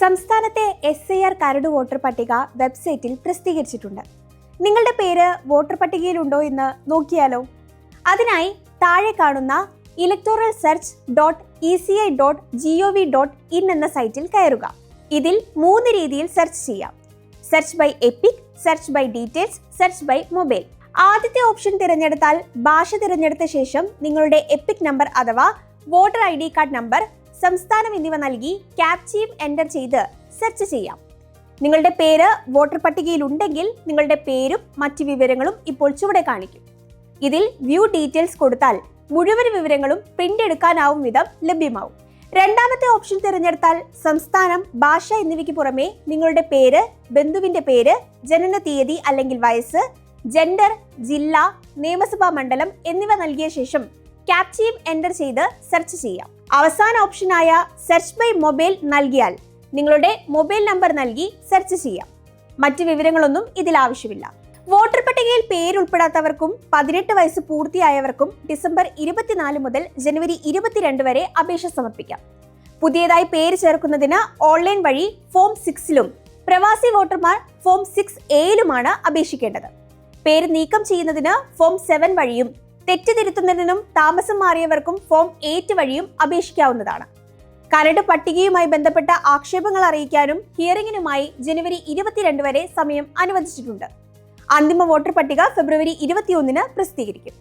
സംസ്ഥാനത്തെ S I R കരട് voter പട്ടിക വെബ്സൈറ്റിൽ പ്രസിദ്ധീകരിച്ചിട്ടുണ്ട്. നിങ്ങളുടെ പേര് വോട്ടർ പട്ടികയിലുണ്ടോ എന്ന് നോക്കിയാലോ? അതിനായി താഴെ കാണുന്ന electoral search dot E C I dot G O V dot in എന്ന സൈറ്റിൽ കയറുക. ഇതിൽ മൂന്ന് രീതിയിൽ സെർച്ച് ചെയ്യാം. Search by EPIC search by details search by mobile ആദ്യത്തെ ഓപ്ഷൻ തിരഞ്ഞെടുത്താൽ ഭാഷ തിരഞ്ഞെടുത്ത ശേഷം നിങ്ങളുടെ എപ്പിക് നമ്പർ അഥവാ voter I D card number സംസ്ഥാനം എന്നിവ നൽകി ക്യാപ്ചയും എന്റർ ചെയ്ത് സെർച്ച് ചെയ്യാം. നിങ്ങളുടെ പേര് വോട്ടർ പട്ടികയിൽ ഉണ്ടെങ്കിൽ നിങ്ങളുടെ പേരും മറ്റു വിവരങ്ങളും ഇപ്പോൾ ചുവടെ കാണിക്കും. ഇതിൽ വ്യൂ ഡീറ്റെയിൽസ് കൊടുത്താൽ മുഴുവൻ വിവരങ്ങളും പ്രിന്റ് എടുക്കാനാവും വിധം ലഭ്യമാവും. രണ്ടാമത്തെ ഓപ്ഷൻ തിരഞ്ഞെടുത്താൽ സംസ്ഥാനം ഭാഷ എന്നിവയ്ക്ക് പുറമെ നിങ്ങളുടെ പേര് ബന്ധുവിന്റെ പേര് ജനന തീയതി അല്ലെങ്കിൽ വയസ്സ് ജെൻഡർ ജില്ല നിയമസഭാ മണ്ഡലം എന്നിവ നൽകിയ ശേഷം ക്യാപ്ചയും എന്റർ ചെയ്ത് സെർച്ച് ചെയ്യാം. അവസാന ഓപ്ഷനായ സെർച്ച് ബൈ മൊബൈൽ നൽകിയാൽ നിങ്ങളുടെ മൊബൈൽ നമ്പർ നൽകി സെർച്ച് ചെയ്യാം. മറ്റ് വിവരങ്ങളൊന്നും ഇതിൽ ആവശ്യമില്ല. വോട്ടർ പട്ടികയിൽ പേരുൾപ്പെടാത്തവർക്കും പതിനെട്ട് വയസ്സ് പൂർത്തിയായവർക്കും ഡിസംബർ ഇരുപത്തിനാല് മുതൽ ജനുവരി ഇരുപത്തിരണ്ട് വരെ അപേക്ഷ സമർപ്പിക്കാം. പുതിയതായി പേര് ചേർക്കുന്നതിന് ഓൺലൈൻ വഴി ഫോം സിക്സിലും പ്രവാസി വോട്ടർമാർ ഫോം സിക്സ് എയിലുമാണ് അപേക്ഷിക്കേണ്ടത്. പേര് നീക്കം ചെയ്യുന്നതിന് ഫോം സെവൻ വഴിയും തെറ്റ് തിരുത്തുന്നതിനും താമസം മാറിയവർക്കും ഫോം എയ്റ്റ് വഴിയും അപേക്ഷിക്കാവുന്നതാണ്. കരട് പട്ടികയുമായി ബന്ധപ്പെട്ട ആക്ഷേപങ്ങൾ അറിയിക്കാനും ഹിയറിംഗിനുമായി ജനുവരി ഇരുപത്തിരണ്ട് വരെ സമയം അനുവദിച്ചിട്ടുണ്ട്. അന്തിമ വോട്ടർ പട്ടിക ഫെബ്രുവരി ഇരുപത്തിയൊന്നിന് പ്രസിദ്ധീകരിക്കും.